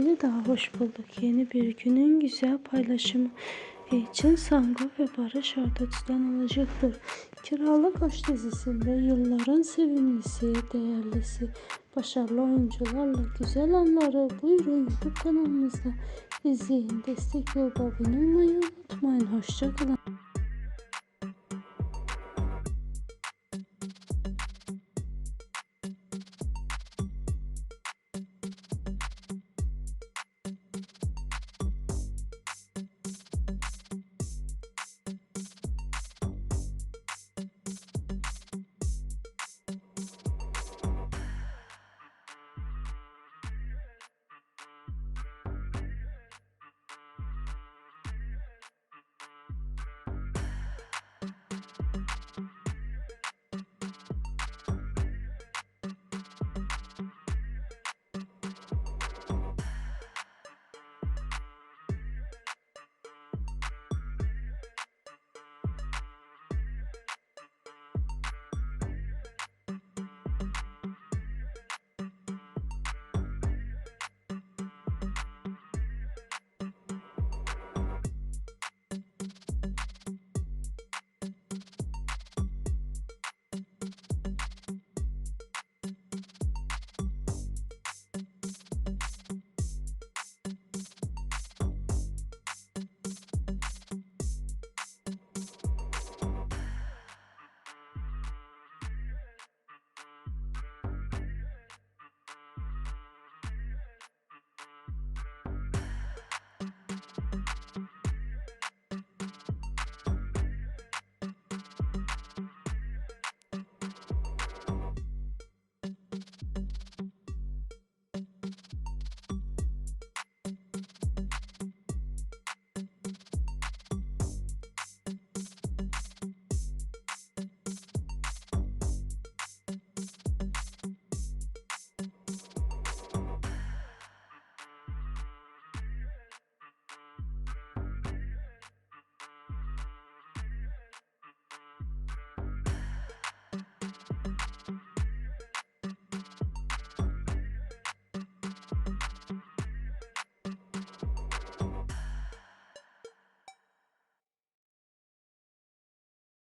Bir daha hoş bulduk. Yeni bir günün güzel paylaşımı için Sango ve Barış Arduç'tan olacaktır. Kiralık Aşk dizisinde yılların sevimlisi, değerlisi, başarılı oyuncularla güzel anları buyurun YouTube kanalımızda izleyin. Destek olup abone olmayı unutmayın. Hoşçakalın.